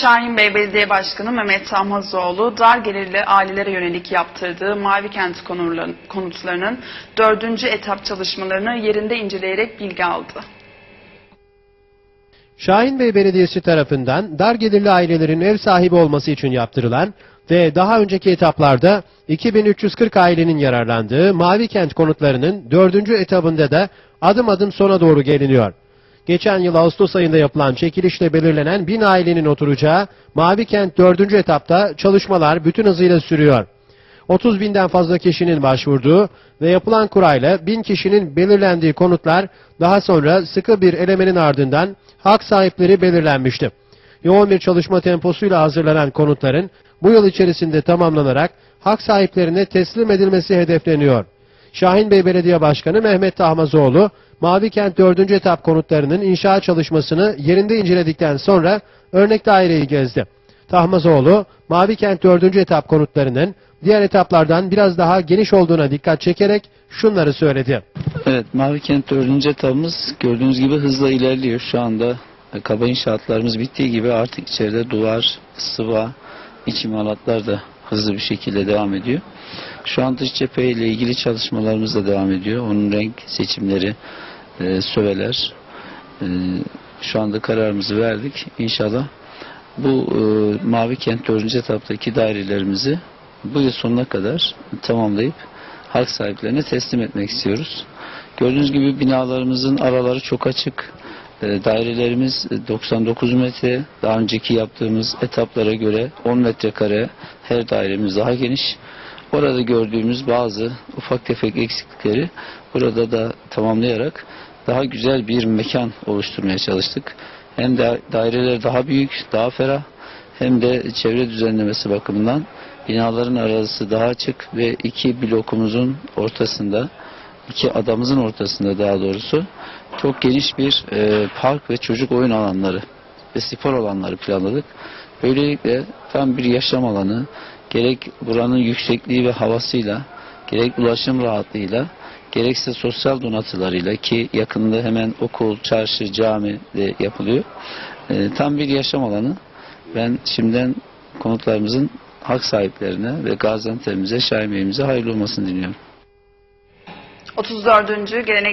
Şahin Bey Belediye Başkanı Mehmet Tahmazoğlu dar gelirli ailelere yönelik yaptırdığı Mavi Kent konutlarının dördüncü etap çalışmalarını yerinde inceleyerek bilgi aldı. Şahinbey Belediyesi tarafından dar gelirli ailelerin ev sahibi olması için yaptırılan ve daha önceki etaplarda 2340 ailenin yararlandığı Mavi Kent konutlarının dördüncü etabında da adım adım sona doğru geliniyor. Geçen yıl Ağustos ayında yapılan çekilişle belirlenen 1000 ailenin oturacağı Mavi Kent 4. etapta çalışmalar bütün hızıyla sürüyor. 30 binden fazla kişinin başvurduğu ve yapılan kurayla 1000 kişinin belirlendiği konutlar daha sonra sıkı bir elemenin ardından hak sahipleri belirlenmişti. Yoğun bir çalışma temposuyla hazırlanan konutların bu yıl içerisinde tamamlanarak hak sahiplerine teslim edilmesi hedefleniyor. Şahinbey Belediye Başkanı Mehmet Tahmazoğlu, Mavi Kent 4. etap konutlarının inşaat çalışmasını yerinde inceledikten sonra örnek daireyi gezdi. Tahmazoğlu, Mavi Kent 4. etap konutlarının diğer etaplardan biraz daha geniş olduğuna dikkat çekerek şunları söyledi. Evet, Mavi Kent 4. etabımız gördüğünüz gibi hızla ilerliyor. Şu anda e, kaba inşaatlarımız bittiği gibi artık içeride duvar, sıva, iç imalatlar da hızlı bir şekilde devam ediyor. Şu an dış cephe ile ilgili çalışmalarımız da devam ediyor. Onun renk seçimleri, e, söveler. E, şu anda kararımızı verdik. İnşallah bu e, Mavi Kent 4. etaptaki dairelerimizi bu yıl sonuna kadar tamamlayıp halk sahiplerine teslim etmek istiyoruz. Gördüğünüz gibi binalarımızın araları çok açık. E, Dairelerimiz e, 99 metre. Daha önceki yaptığımız etaplara göre 10 metrekare her dairemiz daha geniş. Orada gördüğümüz bazı ufak tefek eksiklikleri burada da tamamlayarak daha güzel bir mekan oluşturmaya çalıştık. Hem de daireler daha büyük, daha ferah hem de çevre düzenlemesi bakımından binaların arası daha açık ve iki blokumuzun ortasında, iki adamızın ortasında daha doğrusu çok geniş bir e, park ve çocuk oyun alanları ve spor alanları planladık. Böylelikle tam bir yaşam alanı, gerek buranın yüksekliği ve havasıyla, gerek ulaşım rahatlığıyla, gerekse sosyal donatılarıyla ki yakında hemen okul, çarşı, cami de yapılıyor. E, tam bir yaşam alanı. Ben şimdiden konutlarımızın hak sahiplerine ve Gaziantep'imize, Şahin hayırlı olmasını diliyorum. 34. Gelenek